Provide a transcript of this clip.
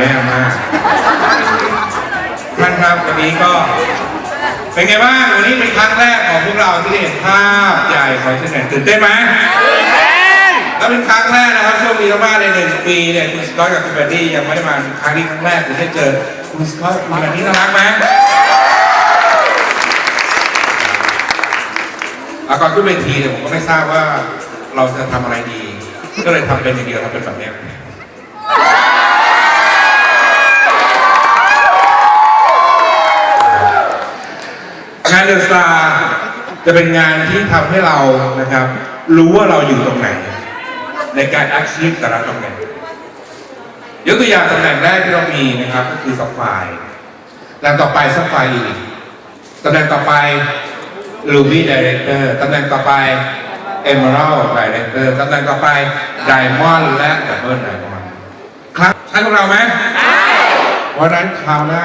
แย่มากท่านครับวันนี้ก็เป็นไงบ้างวันนี้เป็นครั้งแรกของพวกเราที่เห็นภาพใหญ่ของเชียงใหม่ตื่นเต้นไหมแล้วเป็นครั้งแรกนะครับช่วงนี้มากในหนึ่งปีเนี่ยคุณสกอตกับคุณแบดดี้ยังไม่ได้มาครั้งนี้ครั้งแรกจะได้เจอคุณสกอตคุณแบดดี้น่ารักไหมอาก่อนขึ้นเวทีเนี่ยผมก็ไม่ทราบว่าเราจะทำอะไรดี ก็เลยทำเป็นอย่างเดียวทำเป็นแบบนี้ งานเดอะสตาร์จะเป็นงานที่ทำให้เรานะครับ รู้ว่าเราอยู่ตรงไหน ในการ achieve แต่ละตำแหน่งยกตัวอย่างตำแหน่งแรกที่เรามีนะครับ ก็คือซัฟไฟตำแหน่งต่อไปซัฟไฟอีกตำแหน่งต่อไป Ruby Director ตำแหน่งต่อไป Emerald Director ตำแหน่งต่อไป Diamond และ Double Diamond ครับใช่พวกเราไหมใช่เพราะนั้นคราวหน้า